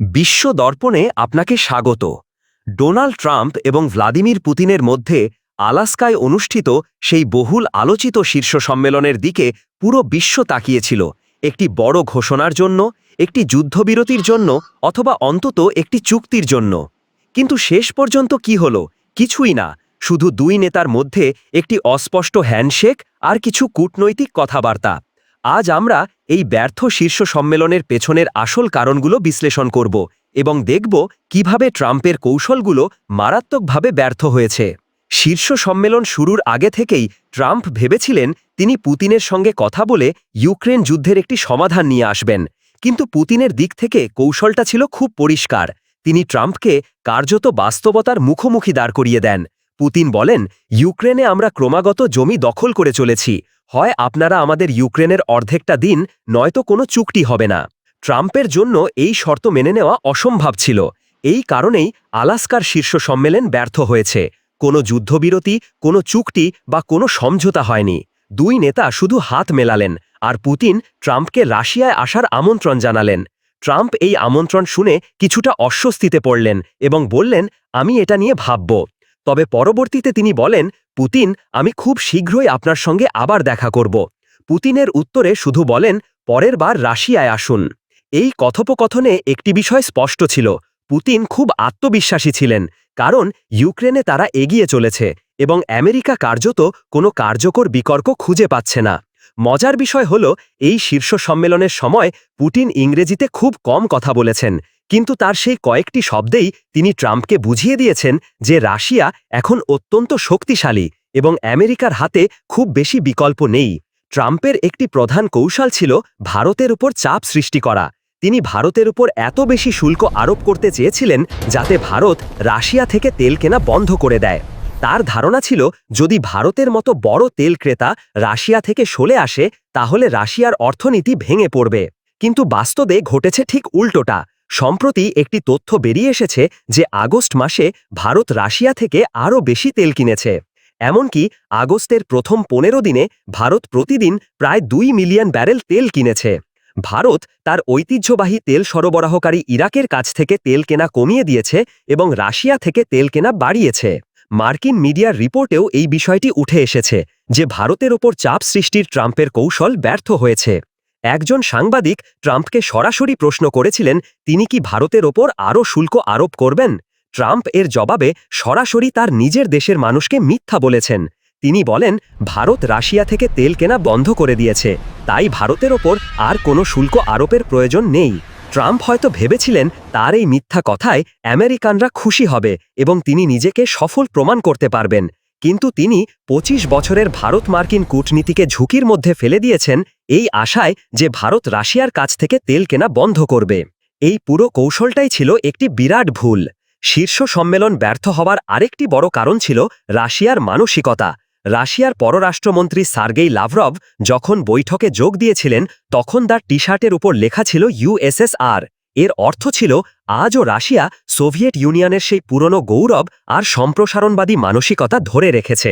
বিশ্ব দর্পণে আপনাকে স্বাগত। ডোনাল্ড ট্রাম্প এবং ভ্লাদিমির পুতিনের মধ্যে আলাস্কায় অনুষ্ঠিত সেই বহুল আলোচিত শীর্ষ সম্মেলনের দিকে পুরো বিশ্ব তাকিয়েছিল। একটি বড় ঘোষণার জন্য, একটি যুদ্ধবিরতির জন্য অথবা অন্তত একটি চুক্তির জন্য। কিন্তু শেষ পর্যন্ত কি হল? কিছুই না। শুধু দুই নেতার মধ্যে একটি অস্পষ্ট হ্যান্ডশেক আর কিছু কূটনৈতিক কথাবার্তা। আজ আমরা এই ব্যর্থ শীর্ষ সম্মেলনের পেছনের আসল কারণগুলো বিশ্লেষণ করব এবং দেখব কীভাবে ট্রাম্পের কৌশলগুলো মারাত্মকভাবে ব্যর্থ হয়েছে। শীর্ষ সম্মেলন শুরুর আগে থেকেই ট্রাম্প ভেবেছিলেন তিনি পুতিনের সঙ্গে কথা বলে ইউক্রেন যুদ্ধের একটি সমাধান নিয়ে আসবেন। কিন্তু পুতিনের দিক থেকে কৌশলটা ছিল খুব পরিষ্কার। তিনি ট্রাম্পকে কার্যত বাস্তবতার মুখোমুখি দাঁড় করিয়ে দেন। পুতিন বলেন, ইউক্রেনে আমরা ক্রমাগত জমি দখল করে চলেছি। হয় আপনারা আমাদের ইউক্রেনের অর্ধেকটা দিন নয়তো কোনো চুক্তি হবে না। ট্রাম্পের জন্য এই শর্ত মেনে নেওয়া অসম্ভব ছিল। এই কারণেই আলাস্কার শীর্ষ সম্মেলন ব্যর্থ হয়েছে। কোনো যুদ্ধবিরতি, কোনো চুক্তি বা কোনো সমঝোতা হয়নি। দুই নেতা শুধু হাত মেলালেন আর পুতিন ট্রাম্পকে রাশিয়ায় আসার আমন্ত্রণ জানালেন। ট্রাম্প এই আমন্ত্রণ শুনে কিছুটা অস্বস্তিতে পড়লেন এবং বললেন, আমি এটা নিয়ে ভাবব। তবে পরবর্তীতে তিনি বলেন, পুতিন, আমি খুব শীঘ্রই আপনার সঙ্গে আবার দেখা করব। পুতিনের উত্তরে শুধু বলেন, পরের বার রাশিয়ায় আসুন। এই কথোপকথনে একটি বিষয় স্পষ্ট ছিল, পুতিন খুব আত্মবিশ্বাসী ছিলেন, কারণ ইউক্রেনে তারা এগিয়ে চলেছে এবং আমেরিকা কার্যত কোনো কার্যকর বিকর্ক খুঁজে পাচ্ছে না। মজার বিষয় হল, এই শীর্ষ সম্মেলনের সময় পুটিন ইংরেজিতে খুব কম কথা বলেছেন কিন্তু তার সেই কয়েকটি শব্দেই তিনি ট্রাম্পকে বুঝিয়ে দিয়েছেন যে রাশিয়া এখন অত্যন্ত শক্তিশালী এবং আমেরিকার হাতে খুব বেশি বিকল্প নেই। ট্রাম্পের একটি প্রধান কৌশল ছিল ভারতের উপর চাপ সৃষ্টি করা। তিনি ভারতের উপর এত বেশি শুল্ক আরোপ করতে চেয়েছিলেন যাতে ভারত রাশিয়া থেকে তেল কেনা বন্ধ করে দেয়। তার ধারণা ছিল, যদি ভারতের মতো বড় তেল ক্রেতা রাশিয়া থেকে সরে আসে, তাহলে রাশিয়ার অর্থনীতি ভেঙে পড়বে। কিন্তু বাস্তবে ঘটেছে ঠিক উল্টোটা। সম্প্রতি একটি তথ্য বেরিয়ে এসেছে যে আগস্ট মাসে ভারত রাশিয়া থেকে আরও বেশি তেল কিনেছে। এমনকি আগস্টের প্রথম পনেরো দিনে ভারত প্রতিদিন প্রায় দুই মিলিয়ন ব্যারেল তেল কিনেছে। ভারত তার ঐতিহ্যবাহী তেল সরবরাহকারী ইরাকের কাছ থেকে তেল কেনা কমিয়ে দিয়েছে এবং রাশিয়া থেকে তেল কেনা বাড়িয়েছে। মার্কিন মিডিয়ার রিপোর্টেও এই বিষয়টি উঠে এসেছে যে ভারতের ওপর চাপ সৃষ্টির ট্রাম্পের কৌশল ব্যর্থ হয়েছে। একজন সাংবাদিক ট্রাম্পকে সরাসরি প্রশ্ন করেছিলেন, তিনি কি ভারতের ওপর আরও শুল্ক আরোপ করবেন? ট্রাম্প এর জবাবে সরাসরি তার নিজের দেশের মানুষকে মিথ্যা বলেছেন। তিনি বলেন, ভারত রাশিয়া থেকে তেল কেনা বন্ধ করে দিয়েছে, তাই ভারতের ওপর আর কোনো শুল্ক আরোপের প্রয়োজন নেই। ট্রাম্প হয়তো ভেবেছিলেন, তার এই মিথ্যা কথায় আমেরিকানরা খুশি হবে এবং তিনি নিজেকে সফল প্রমাণ করতে পারবেন। কিন্তু তিনি ২৫ বছরের ভারত মার্কিন কূটনীতিকে ঝুঁকির মধ্যে ফেলে দিয়েছেন এই আশায় যে ভারত রাশিয়ার কাছ থেকে তেল কেনা বন্ধ করবে। এই পুরো কৌশলটাই ছিল একটি বিরাট ভুল। শীর্ষ সম্মেলন ব্যর্থ হওয়ার আরেকটি বড় কারণ ছিল রাশিয়ার মানসিকতা। রাশিয়ার পররাষ্ট্রমন্ত্রী সার্গেই লাভরভ যখন বৈঠকে যোগ দিয়েছিলেন, তখন তার টি শার্টের উপর লেখা ছিল ইউএসএসআর এর অর্থ ছিল, আজও রাশিয়া সোভিয়েত ইউনিয়নের সেই পুরনো গৌরব আর সম্প্রসারণবাদী মানসিকতা ধরে রেখেছে।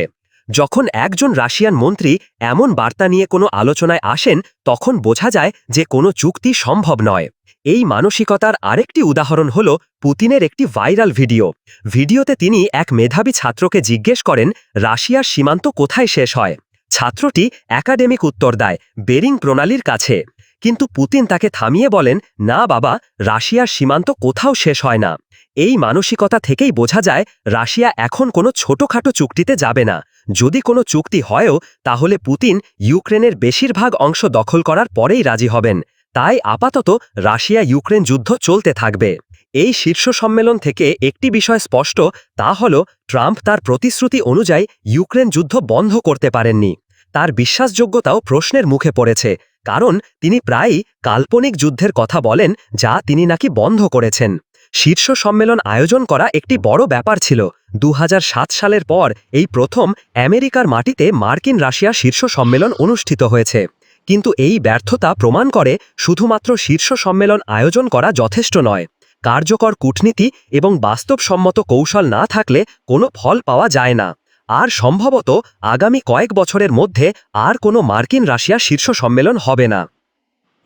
যখন একজন রাশিয়ান মন্ত্রী এমন বার্তা নিয়ে কোনো আলোচনায় আসেন, তখন বোঝা যায় যে কোনো চুক্তি সম্ভব নয়। এই মানসিকতার আরেকটি উদাহরণ হল পুতিনের একটি ভাইরাল ভিডিও। ভিডিওতে তিনি এক মেধাবী ছাত্রকে জিজ্ঞেস করেন, রাশিয়ার সীমান্ত কোথায় শেষ হয়? ছাত্রটি একাডেমিক উত্তর দেয়, বেরিং প্রণালীর কাছে। কিন্তু পুতিন তাকে থামিয়ে বলেন, না বাবা, রাশিয়ার সীমান্ত কোথাও শেষ হয় না। এই মানসিকতা থেকেই বোঝা যায়, রাশিয়া এখন কোনো ছোটখাটো চুক্তিতে যাবে না। যদি কোনো চুক্তি হয়ও, তাহলে পুতিন ইউক্রেনের বেশিরভাগ অংশ দখল করার পরেই রাজি হবেন। তাই আপাতত রাশিয়া ইউক্রেন যুদ্ধ চলতে থাকবে। এই শীর্ষ সম্মেলন থেকে একটি বিষয় স্পষ্ট, তা হল ট্রাম্প তার প্রতিশ্রুতি অনুযায়ী ইউক্রেন যুদ্ধ বন্ধ করতে পারেননি। তার বিশ্বাসযোগ্যতাও প্রশ্নের মুখে পড়েছে, কারণ তিনি প্রায়ই কাল্পনিক যুদ্ধের কথা বলেন, যা তিনি নাকি বন্ধ করেছেন। শীর্ষ সম্মেলন আয়োজন করা একটি বড় ব্যাপার ছিল। দু হাজার সাত সালের পর এই প্রথম আমেরিকার মাটিতে মার্কিন রাশিয়া শীর্ষ সম্মেলন অনুষ্ঠিত হয়েছে। কিন্তু এই ব্যর্থতা প্রমাণ করে শুধুমাত্র শীর্ষ সম্মেলন আয়োজন করা যথেষ্ট নয়। কার্যকর কূটনীতি এবং বাস্তবসম্মত কৌশল না থাকলে কোনো ফল পাওয়া যায় না। আর সম্ভবত আগামী কয়েক বছরের মধ্যে আর কোনো মার্কিন রাশিয়া শীর্ষ সম্মেলন হবে না।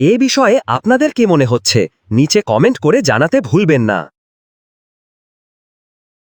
এ বিষয়ে আপনাদের কি মনে হচ্ছে? নিচে কমেন্ট করে জানাতে ভুলবেন না।